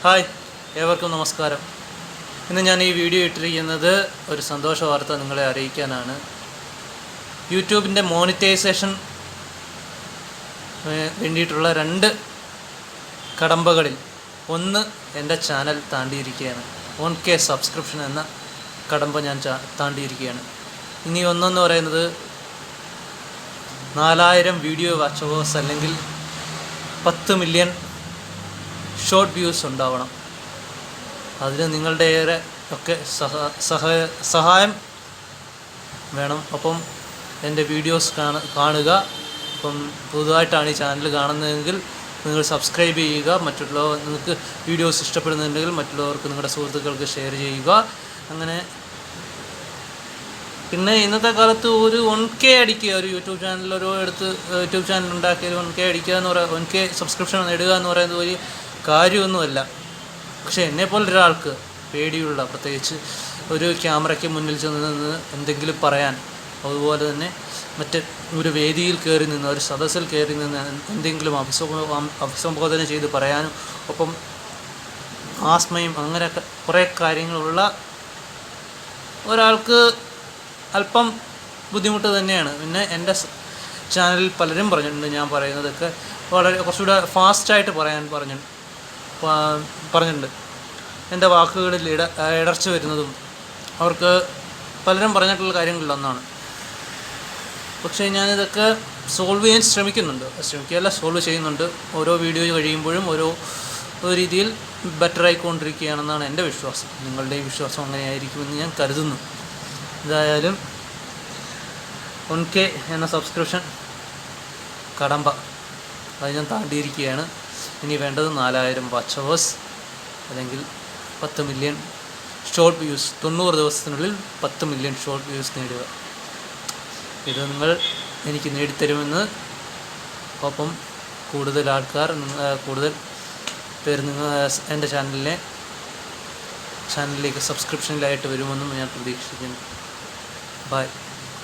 Hi ഏവർക്കും നമസ്കാരം. ഇന്ന് ഞാൻ ഈ വീഡിയോ ഇട്ടിരിക്കുന്നത് ഒരു സന്തോഷ വാർത്ത നിങ്ങളെ അറിയിക്കാനാണ്. യൂട്യൂബിന്റെ മോണിറ്റൈസേഷൻ വേണ്ടിയിട്ടുള്ള രണ്ട് കടമ്പകളിൽ ഒന്ന് എന്റെ ചാനൽ താണ്ടിയിരിക്കുകയാണ്. ഓൺ കെ സബ്സ്ക്രിപ്ഷൻ എന്ന കടമ്പ ഞാൻ താണ്ടിയിരിക്കുകയാണ്. ഇനി ഒന്നെന്ന് പറയുന്നത് നാലായിരം വീഡിയോ വാച്ച് അവേഴ്സ് അല്ലെങ്കിൽ പത്ത് മില്യൺ ഷോർട്ട് വ്യൂസ് ഉണ്ടാവണം. അതിന് നിങ്ങളുടെ ഏറെ ഒക്കെ സഹ സഹ സഹായം വേണം. അപ്പം എന്റെ വീഡിയോസ് കാണ കാണുക. അപ്പം പുതുതായിട്ടാണ് ഈ ചാനൽ കാണുന്നതെങ്കിൽ നിങ്ങൾ സബ്സ്ക്രൈബ് ചെയ്യുക. മറ്റുള്ളവർ നിങ്ങൾക്ക് വീഡിയോസ് ഇഷ്ടപ്പെടുന്നുണ്ടെങ്കിൽ മറ്റുള്ളവർക്ക് നിങ്ങളുടെ സുഹൃത്തുക്കൾക്ക് ഷെയർ ചെയ്യുക. അങ്ങനെ പിന്നെ ഇന്നത്തെ കാലത്ത് ഒരു വൺ കെ അടിക്കുക. ഒരു യൂട്യൂബ് ചാനൽ ഒരു എടുത്ത് യൂട്യൂബ് ചാനൽ ഉണ്ടാക്കിയ ഒരു വൺ കെ അടിക്കുക എന്ന് പറയുക വൺ കെ സബ്സ്ക്രിപ്ഷൻ നേടുക എന്ന് പറയുന്നത് ഒരു കാര്യമൊന്നുമല്ല. പക്ഷേ എന്നെപ്പോലെ ഒരാൾക്ക് പേടിയുള്ള പ്രത്യേകിച്ച് ഒരു ക്യാമറയ്ക്ക് മുന്നിൽ ചെന്ന് നിന്ന് എന്തെങ്കിലും പറയാൻ അതുപോലെ തന്നെ മറ്റ് ഒരു വേദിയിൽ കയറി നിന്ന് ഒരു സദസ്സിൽ കയറി നിന്ന് എന്തെങ്കിലും അഭിസംബോ അഭിസംബോധന ചെയ്ത് പറയാനും ഒപ്പം ആസ്മയും അങ്ങനെയൊക്കെ കുറേ കാര്യങ്ങളുള്ള ഒരാൾക്ക് അല്പം ബുദ്ധിമുട്ട് തന്നെയാണ്. പിന്നെ എന്റെ ചാനലിൽ പലരും പറഞ്ഞിട്ടുണ്ട് ഞാൻ പറയുന്നതൊക്കെ വളരെ കുറച്ചുകൂടെ ഫാസ്റ്റായിട്ട് പറയാൻ പറഞ്ഞു പ- പറഞ്ഞിട്ടുണ്ട്. എന്റെ വാക്കുകളിൽ ഇട ഇടർച്ച വരുന്നതും അവർക്ക് പലരും പറഞ്ഞിട്ടുള്ള കാര്യങ്ങളിലൊന്നാണ് പക്ഷേ ഞാനിതൊക്കെ സോൾവ് ചെയ്യാൻ ശ്രമിക്കുന്നുണ്ട്. ശ്രമിക്കുകയല്ല സോൾവ് ചെയ്യുന്നുണ്ട്. ഓരോ വീഡിയോ കഴിയുമ്പോഴും ഓരോ രീതിയിൽ ബെറ്റർ ആയിക്കൊണ്ടിരിക്കുകയാണെന്നാണ് എന്റെ വിശ്വാസം. നിങ്ങളുടെ വിശ്വാസം അങ്ങനെയായിരിക്കുമെന്ന് ഞാൻ കരുതുന്നു. എന്തായാലും ഒൻ കെ എന്ന സബ്സ്ക്രിപ്ഷൻ കടമ്പ. അത് ഞാൻ താണ്ടിയിരിക്കുകയാണ്. ഇനി വേണ്ടത് നാലായിരം വാച്ച് അവേഴ്സ് അല്ലെങ്കിൽ പത്ത് മില്യൺ ഷോർട്ട് വ്യൂസ് തൊണ്ണൂറ് ദിവസത്തിനുള്ളിൽ പത്ത് മില്യൺ ഷോർട്ട് വ്യൂസ് നേടുക. ഇത് നിങ്ങൾ എനിക്ക് നേടിത്തരുമെന്ന് ഒപ്പം കൂടുതൽ ആൾക്കാർ കൂടുതൽ പേര് നിങ്ങൾ എന്റെ ചാനലിനെ ചാനലിലേക്ക് സബ്സ്ക്രിപ്ഷനിലായിട്ട് വരുമെന്നും ഞാൻ പ്രതീക്ഷിക്കുന്നു. Bye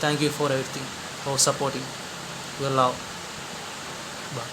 thank you for everything for supporting your love bye